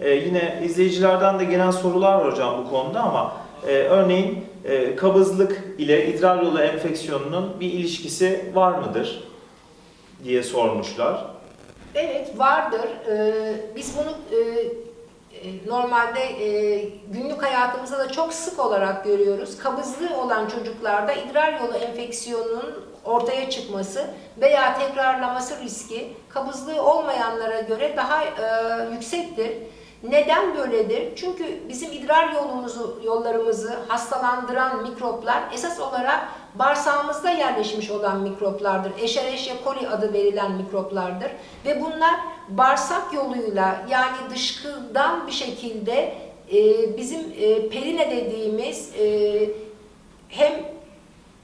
Ee, yine izleyicilerden de gelen sorular var hocam bu konuda ama e, örneğin e, kabızlık ile idrar yolu enfeksiyonunun bir ilişkisi var mıdır diye sormuşlar. Evet vardır. Ee, biz bunu e, e, normalde e, günlük hayatımızda da çok sık olarak görüyoruz. Kabızlığı olan çocuklarda idrar yolu enfeksiyonunun ortaya çıkması veya tekrarlaması riski kabızlığı olmayanlara göre daha e, yüksektir. Neden böyledir? Çünkü bizim idrar yolumuzu, yollarımızı hastalandıran mikroplar esas olarak bağırsağımızda yerleşmiş olan mikroplardır. Escherichia coli adı verilen mikroplardır. Ve bunlar bağırsak yoluyla yani dışkıdan bir şekilde e, bizim e, perine dediğimiz e, hem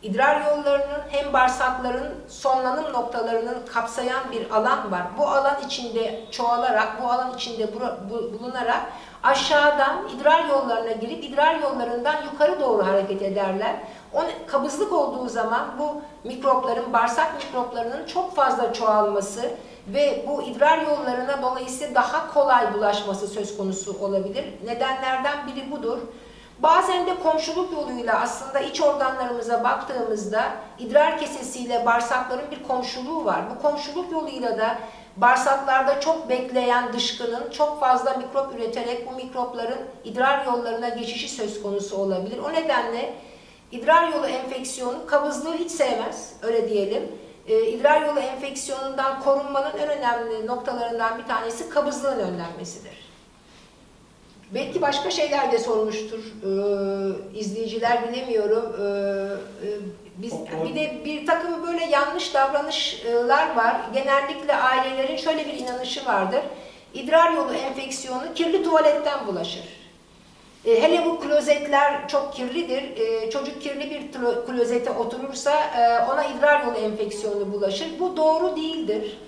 idrar yollarının hem bağırsakların sonlanım noktalarının kapsayan bir alan var. Bu alan içinde çoğalarak, bu alan içinde bulunarak aşağıdan idrar yollarına girip idrar yollarından yukarı doğru hareket ederler. O kabızlık olduğu zaman bu mikropların, bağırsak mikroplarının çok fazla çoğalması ve bu idrar yollarına dolayısıyla daha kolay bulaşması söz konusu olabilir. Nedenlerden biri budur. Bazen de komşuluk yoluyla aslında iç organlarımıza baktığımızda idrar kesesiyle bağırsakların bir komşuluğu var. Bu komşuluk yoluyla da bağırsaklarda çok bekleyen dışkının çok fazla mikrop üreterek bu mikropların idrar yollarına geçişi söz konusu olabilir. O nedenle idrar yolu enfeksiyonu kabızlığı hiç sevmez, öyle diyelim. Ee, idrar yolu enfeksiyonundan korunmanın en önemli noktalarından bir tanesi kabızlığın önlenmesidir. Belki başka şeyler de sormuştur ee, izleyiciler bilemiyorum. Ee, biz bir de bir takım böyle yanlış davranışlar var. Genellikle ailelerin şöyle bir inanışı vardır. İdrar yolu enfeksiyonu kirli tuvaletten bulaşır. E, hele bu klozetler çok kirlidir. E, çocuk kirli bir klozete oturursa e, ona idrar yolu enfeksiyonu bulaşır. Bu doğru değildir.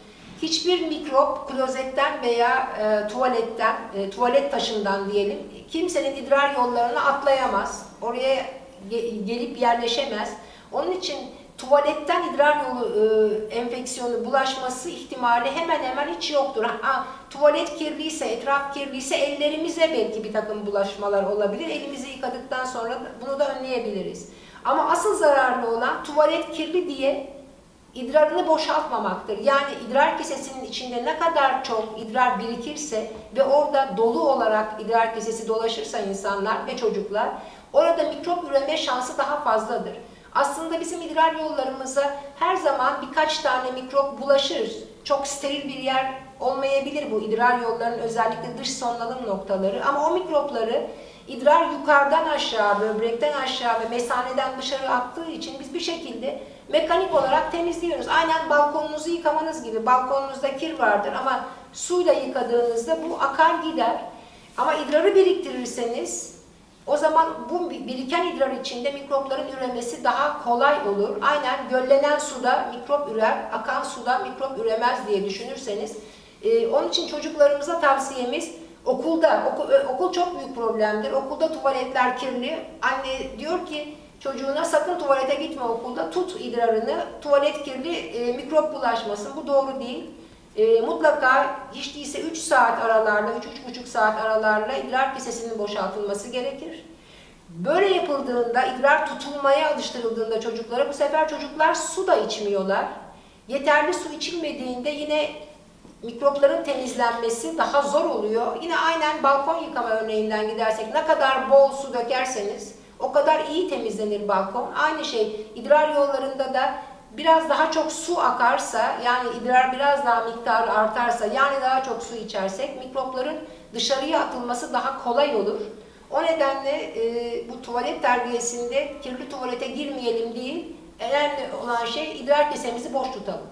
Hiçbir mikrop klozetten veya e, tuvaletten, e, tuvalet taşından diyelim, kimsenin idrar yollarını atlayamaz. Oraya ge- gelip yerleşemez. Onun için tuvaletten idrar yolu e, enfeksiyonu bulaşması ihtimali hemen hemen hiç yoktur. Ha, tuvalet kirliyse, etraf kirliyse ellerimize belki bir takım bulaşmalar olabilir. Elimizi yıkadıktan sonra bunu da önleyebiliriz. Ama asıl zararlı olan tuvalet kirli diye idrarını boşaltmamaktır. Yani idrar kesesinin içinde ne kadar çok idrar birikirse ve orada dolu olarak idrar kesesi dolaşırsa insanlar ve çocuklar orada mikrop üreme şansı daha fazladır. Aslında bizim idrar yollarımıza her zaman birkaç tane mikrop bulaşır. Çok steril bir yer olmayabilir bu idrar yollarının özellikle dış sonlanım noktaları ama o mikropları idrar yukarıdan aşağı, böbrekten aşağı ve mesaneden dışarı aktığı için biz bir şekilde mekanik olarak temizliyoruz. Aynen balkonunuzu yıkamanız gibi. Balkonunuzda kir vardır ama suyla yıkadığınızda bu akar gider. Ama idrarı biriktirirseniz o zaman bu biriken idrar içinde mikropların üremesi daha kolay olur. Aynen göllenen suda mikrop ürer, akan suda mikrop üremez diye düşünürseniz. e, onun için çocuklarımıza tavsiyemiz okulda, okul, okul çok büyük problemdir. Okulda tuvaletler kirli. Anne diyor ki çocuğuna sakın tuvalete gitme okulda, tut idrarını, tuvalet kirli, e, mikrop bulaşmasın. Bu doğru değil. E, mutlaka hiç değilse 3 saat aralarla, 3-3,5 saat aralarla idrar kesesinin boşaltılması gerekir. Böyle yapıldığında, idrar tutulmaya alıştırıldığında çocuklara bu sefer çocuklar su da içmiyorlar. Yeterli su içilmediğinde yine mikropların temizlenmesi daha zor oluyor. Yine aynen balkon yıkama örneğinden gidersek ne kadar bol su dökerseniz o kadar iyi temizlenir balkon. Aynı şey idrar yollarında da biraz daha çok su akarsa yani idrar biraz daha miktarı artarsa yani daha çok su içersek mikropların dışarıya atılması daha kolay olur. O nedenle e, bu tuvalet terbiyesinde kirli tuvalete girmeyelim değil, önemli olan şey idrar kesemizi boş tutalım.